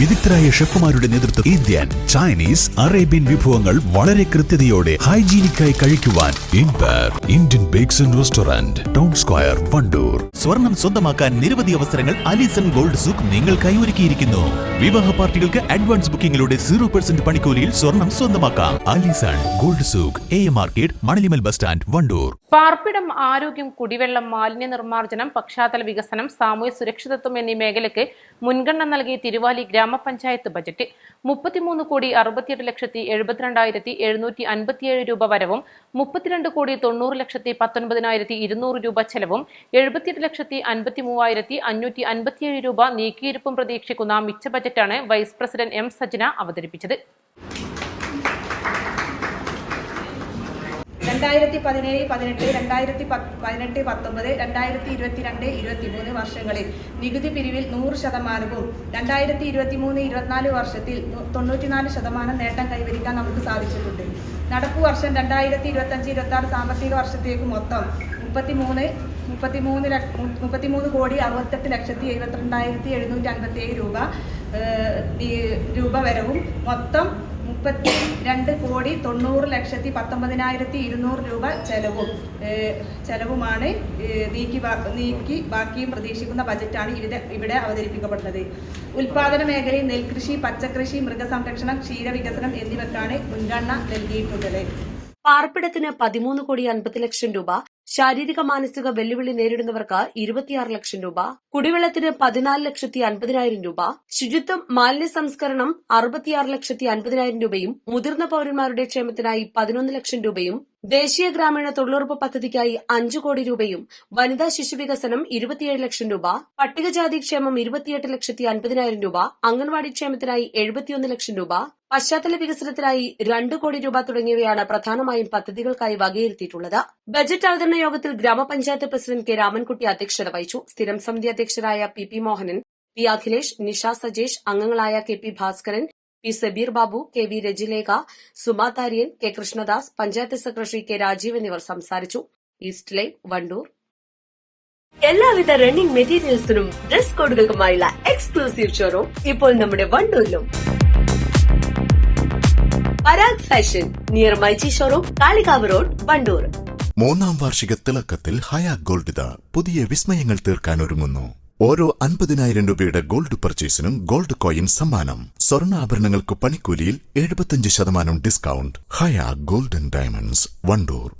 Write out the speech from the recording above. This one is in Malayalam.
വിദഗ്ധരായ ഷെഫുമാരുടെ നേതൃത്വം ഇന്ത്യൻ ചൈനീസ് അറേബ്യൻ വിഭവങ്ങൾ വളരെ കൃത്യതയോടെ ഹൈജീനിക്കായി കഴിക്കുവാൻ Indian bakes and restaurant town square Wandoor. സ്വർണം സ്വന്തമാക്കാൻ നിരവധി അവസരങ്ങൾ അലിസൺ ഗോൾഡ് സൂക്ക് നിങ്ങൾക്കായി ഒരുക്കിയിരിക്കുന്നു. വിവാഹ പാർട്ടികൾക്ക് അഡ്വാൻസ് ബുക്കിംഗിലൂടെ സീറോ പെർസെന്റ് പണിക്കൂലിയിൽ സ്വർണം സ്വന്തമാക്കാം. Alison gold souk A market Manalimal bus stand Wandoor. പാർപ്പിടം ആരോഗ്യം കുടിവെള്ളം മാലിന്യ നിർമ്മാർജനം പശ്ചാത്തല വികസനം സാമൂഹ്യ സുരക്ഷിതത്വം എന്നീ മേഖലയ്ക്ക് മുൻഗണന നൽകി തിരുവാലി ഗ്രാമപഞ്ചായത്ത് ബജറ്റ് മുപ്പത്തിമൂന്ന് കോടി അറുപത്തിയെട്ട് ലക്ഷത്തി എഴുപത്തിരണ്ടായിരത്തി എഴുന്നൂറ്റി അൻപത്തിയേഴ് രൂപ വരവും മുപ്പത്തിരണ്ട് കോടി തൊണ്ണൂറ് ലക്ഷത്തി പത്തൊൻപതിനായിരത്തി ഇരുന്നൂറ് രൂപ ചെലവും എഴുപത്തിയെട്ട് ലക്ഷത്തി അൻപത്തി മൂവായിരത്തി അഞ്ഞൂറ്റി അൻപത്തിയേഴ് രൂപ നീക്കിയിരുപ്പും പ്രതീക്ഷിക്കുന്ന മിച്ച ബജറ്റാണ് വൈസ് പ്രസിഡന്റ് എം സജ്ന അവതരിപ്പിച്ചത്. രണ്ടായിരത്തി പതിനേഴ് പതിനെട്ട് രണ്ടായിരത്തി പതിനെട്ട് പത്തൊമ്പത് രണ്ടായിരത്തി ഇരുപത്തിരണ്ട് ഇരുപത്തിമൂന്ന് വർഷങ്ങളിൽ നികുതി പിരിവിൽ നൂറ് ശതമാനവും രണ്ടായിരത്തി ഇരുപത്തിമൂന്ന് ഇരുപത്തിനാല് വർഷത്തിൽ തൊണ്ണൂറ്റിനാല് ശതമാനം നേട്ടം കൈവരിക്കാൻ നമുക്ക് സാധിച്ചിട്ടുണ്ട്. നടപ്പു വർഷം രണ്ടായിരത്തി ഇരുപത്തഞ്ച് ഇരുപത്തി ആറ് സാമ്പത്തിക വർഷത്തേക്ക് മൊത്തം മുപ്പത്തിമൂന്ന് മുപ്പത്തിമൂന്ന് മുപ്പത്തിമൂന്ന് കോടി അറുപത്തെട്ട് ലക്ഷത്തി എഴുപത്തിരണ്ടായിരത്തി എഴുന്നൂറ്റി അൻപത്തി ഏഴ് രൂപ രൂപ വരവും മൊത്തം മുപ്പത്തി രണ്ട് കോടി തൊണ്ണൂറ് ലക്ഷത്തി പത്തൊമ്പതിനായിരത്തി ഇരുന്നൂറ് രൂപ ചെലവും. ചെലവുമാണ് നീക്കി നീക്കി ബാക്കിയും പ്രതീക്ഷിക്കുന്ന ബജറ്റാണ് ഇവിടെ ഇവിടെ അവതരിപ്പിക്കപ്പെട്ടത്. ഉൽപാദന മേഖലയിൽ നെൽകൃഷി പച്ചക്കൃഷി മൃഗസംരക്ഷണം ക്ഷീരവികസനം എന്നിവയ്ക്കാണ് മുൻഗണന നൽകിയിട്ടുള്ളത്. പാർപ്പിടത്തിന് പതിമൂന്ന് കോടി അൻപത് ലക്ഷം രൂപ ശാരീരിക മാനസിക വെല്ലുവിളി നേരിടുന്നവർക്ക് ഇരുപത്തിയാറ് ലക്ഷം രൂപ കുടിവെള്ളത്തിന് പതിനാല് ലക്ഷത്തി അൻപതിനായിരം രൂപ ശുചിത്വം മാലിന്യ സംസ്കരണം അറുപത്തിയാറ് ലക്ഷത്തി അൻപതിനായിരം രൂപയും മുതിർന്ന പൌരന്മാരുടെ ക്ഷേമത്തിനായി പതിനൊന്ന് ലക്ഷം രൂപയും ദേശീയ ഗ്രാമീണ തൊഴിലുറപ്പ് പദ്ധതിക്കായി അഞ്ചു കോടി രൂപയും വനിതാ ശിശു വികസനം ഇരുപത്തിയേഴ് ലക്ഷം രൂപ പട്ടികജാതി ക്ഷേമം ഇരുപത്തിയെട്ട് ലക്ഷത്തി അൻപതിനായിരം രൂപ അംഗൻവാടി ക്ഷേമത്തിനായി എഴുപത്തിയൊന്ന് ലക്ഷം രൂപ പശ്ചാത്തല വികസനത്തിനായി രണ്ട് കോടി രൂപ തുടങ്ങിയവയാണ് പ്രധാനമായും പദ്ധതികൾക്കായി വകയിരുത്തിയിട്ടുള്ളത്. ബജറ്റ് അവതരണ യോഗത്തിൽ ഗ്രാമപഞ്ചായത്ത് പ്രസിഡന്റ് കെ രാമൻകുട്ടി അധ്യക്ഷത വഹിച്ചു. സ്ഥിരം സമിതി അധ്യക്ഷരായ P P Mohanan P Akhilesh Nisha Sajesh അംഗങ്ങളായ K P Bhaskaran P Sabeer Babu K V Rajilekha സുമാതാര്യൻ K Krishnadas panchayat secretary K Rajeev എന്നിവർ സംസാരിച്ചു. East line Wandoor. എല്ലാവിധ റണ്ണിംഗ് മെറ്റീരിയൽസിനും ഡ്രസ് കോഡുകൾക്കുമായുള്ള എക്സ്ക്ലൂസീവ് ഷോറൂം ഇപ്പോൾ നമ്മുടെ വണ്ടൂരിലും. Parag fashion. Near MyG showroom Kalikavu road Wandoor മൂന്നാം വാർഷിക തിളക്കത്തിൽ ഹയാ ഗോൾഡ് ഇത പുതിയ വിസ്മയങ്ങൾ തീർക്കാൻ ഒരുങ്ങുന്നു. ഓരോ അൻപതിനായിരം രൂപയുടെ ഗോൾഡ് പർച്ചേസിനും ഗോൾഡ് കോയിൻ സമ്മാനം. സ്വർണാഭരണങ്ങൾക്ക് പണിക്കൂലിയിൽ എഴുപത്തിയഞ്ച് ശതമാനം ഡിസ്കൗണ്ട്. ഹയാ ഗോൾഡൻ ഡയമണ്ട്സ് വണ്ടൂർ.